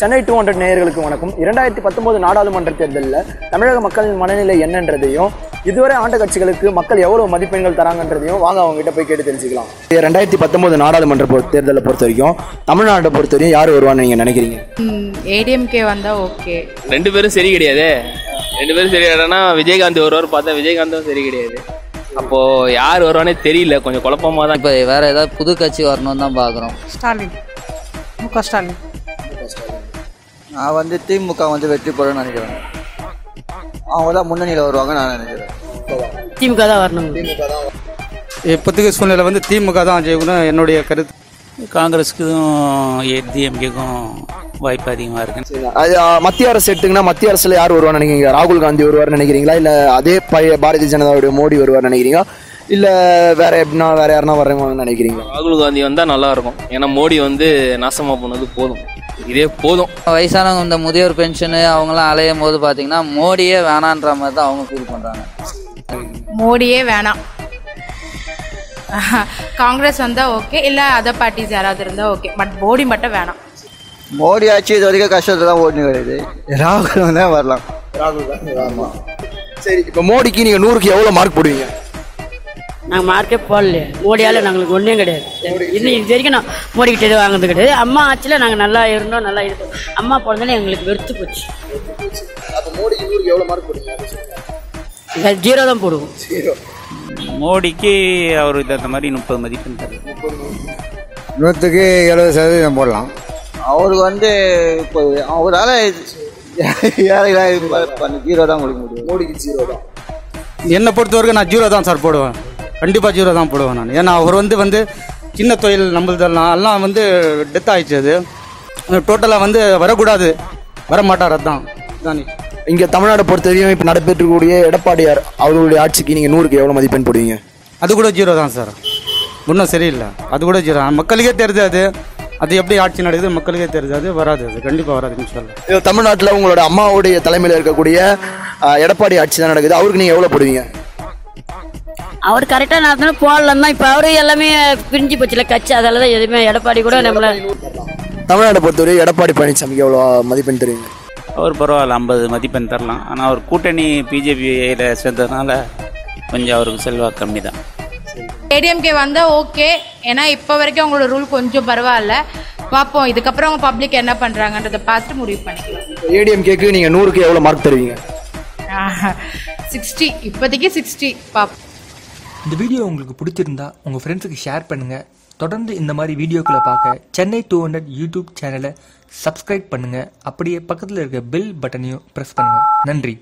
Chennai two hundred நேயர்களுக்கு வணக்கம். இரண்டாயிரத்தி பத்தொன்பது நாடாளுமன்ற தேர்தலில் தமிழக மக்களின் மனநிலை என்னன்றதையும் இதுவரை ஆண்ட கட்சிகளுக்கு மக்கள் எவ்வளவு மதிப்பெண்கள் தராங்கன்றதையும் வாங்க அவங்க கிட்ட போய் கேட்டு தெரிஞ்சுக்கலாம். ரெண்டாயிரத்தி பத்தொன்பது நாடாளுமன்ற தேர்தலை பொறுத்த வரைக்கும் தமிழ்நாட்டை பொறுத்த வரைக்கும் யார் வருவான்னு நீங்க நினைக்கிறீங்க? ஏடிஎம்கே வந்தால் ஓகே. ரெண்டு பேரும் சரி கிடையாது. ரெண்டு பேரும் சரி கிடையாதுன்னா விஜயகாந்த் வருவார் பார்த்தா விஜயகாந்தும் சரி கிடையாது. அப்போ யார் வருவானே தெரியல. கொஞ்சம் குழப்பமா தான் இப்போ வேற ஏதாவது புது கட்சி வரணும்னு தான் பார்க்குறோம் ஸ்டாலின். மு க ஸ்டாலின். நான் வந்து திமுக வந்து வெற்றி பெறும்னு நினைக்கிறேன். அவங்க தான் முன்னணியில் வருவாங்க நான் நினைக்கிறேன். திமுக தான் வரணும். இப்போதைக்கு சூழ்நிலை வந்து திமுக தான் ஜெயிக்கணும் என்னுடைய கருத்து காங்கிரஸுக்கும் ஏடிஎம்கேக்கும் வாய்ப்பு அதிகமாக இருக்கு. அது மத்திய அரசு எடுத்துங்கன்னா மத்திய அரசுல யார் வருவான்னு நினைக்கிறீங்க? ராகுல் காந்தி வருவார்னு நினைக்கிறீங்களா? இல்ல அதே பழைய பாரதிய ஜனதாவுடைய மோடி வருவார்னு நினைக்கிறீங்களா? இல்ல வேற எப்படின்னா வேற யாருன்னா வர்றவங்கன்னு நினைக்கிறீங்களா? ராகுல் காந்தி வந்தால் நல்லா இருக்கும். ஏன்னா மோடி வந்து நாசமா போனது போதும். இதே போதும். வயசானவங்க இந்த முதியோர் பென்ஷனு அவங்களாம் அலையும் போது பார்த்தீங்கன்னா மோடியே வேணான்ற மாதிரி தான் அவங்க ஃபீல் பண்ணுறாங்க மோடியே வேணாம். காங்கிரஸ் வந்தால் ஓகே இல்லை அதர் பார்ட்டிஸ் யாராவது இருந்தால் ஓகே பட் மோடி மட்டும் வேணாம். மோடி ஆட்சி இது வரைக்கும் கஷ்டத்தில் தான் ஓடினு கிடையாது. ராகுல் வந்தா வரலாம். சரி இப்போ மோடிக்கு நீங்க நூறுக்கு எவ்வளவு மார்க் போடுவீங்க? நாங்கள் மார்க்கே போடல மோடியால் நாங்களுக்கு ஒன்றும் கிடையாது. இன்னும் இது வரைக்கும் நான் மோடி கிட்ட எதுவும் வாங்கினது கிடையாது. அம்மா ஆட்சியில் நாங்கள் நல்லா இருந்தோம் நல்லா இருக்கோம். அம்மா பிறந்தாலே எங்களுக்கு வெறுத்து போச்சு. அப்போ மோடிக்கு நூறுக்கு எவ்வளவு மார்க் போடுவீங்க? ஜீரோ தான் போடுவோம். மோடிக்கு அவர் இந்த மாதிரி முப்பது மதிப்பெண் தருது நூற்றுக்கு எழுபது சதவீதம் போடலாம். அவருக்கு வந்து இப்போ அவரால் ஏழை பண்ணி ஜீரோ தான் கொடுக்க முடியும். மோடிக்கு ஜீரோ தான். என்னை பொறுத்த வரைக்கும் நான் ஜீரோ தான் சார் போடுவேன். கண்டிப்பாக ஜீரோ தான் போடுவேன் நான். ஏன்னா அவர் வந்து வந்து சின்ன தொழில் நம்மளதெல்லாம் எல்லாம் வந்து டெத் ஆயிடுச்சு அது. டோட்டலாக வந்து வரக்கூடாது. வர மாட்டார் அதான். தானே இங்க தமிழ்நாட்டை பொறுத்த வரைக்கும் இப்போ நடைபெற்றக்கூடிய எடப்பாடியார் அவர்களுடைய ஆட்சிக்கு நீங்க நூறுக்கு எவ்வளவு மதிப்பெண் போடுவீங்க? அது கூட ஜீரோ தான் சார் ஒன்றும் சரியில்லை. அது கூட ஜீரோ மக்களுக்கே தெரியுது அது. அது எப்படி ஆட்சி நடக்குது மக்களுக்கே தெரியுது அது. வராது அது. கண்டிப்பாக வராது இன்ஷால்லா இது தமிழ்நாட்டுல உங்களோட அம்மாவுடைய தலைமையில் இருக்கக்கூடிய எடப்பாடி ஆட்சி தான் நடக்குது. அவருக்கு நீங்க எவ்வளவு போடுவீங்க? அவர் கரெக்டாக நடத்தினா போடலாம் தான். இப்போ அவரு எல்லாமே பிரிஞ்சு போச்சுல கட்சி அதால தான் எதுவுமே எடப்பாடி கூட நம்மளை தமிழ்நாட்டை பொறுத்தவரை எடப்பாடி பழனிசாமிக்கு எவ்வளோ மதிப்பெண் தருவீங்க? அவர் பரவாயில்ல ஐம்பது மதிப்பெண் தரலாம். ஆனால் அவர் கூட்டணி பிஜேபியில் சேர்ந்ததுனால கொஞ்சம் அவருக்கு செல்வாக்கு கம்மி தான். ஏடிஎம்கே வந்தால் ஓகே. ஏன்னா இப்போ வரைக்கும் அவங்களோட ரூல் கொஞ்சம் பரவாயில்ல. பார்ப்போம். இதுக்கப்புறம் அவங்க பப்ளிக் என்ன பண்ணுறாங்கன்றதை பார்த்துட்டு முடிவு பண்ணிக்கலாம். ஏடிஎம்கேக்கு நீங்க நூறுக்கு எவ்வளவு மார்க் தருவீங்க? சிக்ஸ்டி இப்போதைக்கு சிக்ஸ்டி பார்ப்போம். இந்த வீடியோ உங்களுக்கு பிடிச்சிருந்தா உங்கள் ஃப்ரெண்ட்ஸுக்கு ஷேர் பண்ணுங்கள் தொடர்ந்து இந்த மாதிரி வீடியோக்களை பார்க்க சென்னை டூ ஹண்ட்ரட் யூடியூப் சேனலை சப்ஸ்கிரைப் பண்ணுங்கள் அப்படியே பக்கத்தில் இருக்க பெல் பட்டனையும் ப்ரெஸ் பண்ணுங்கள் நன்றி.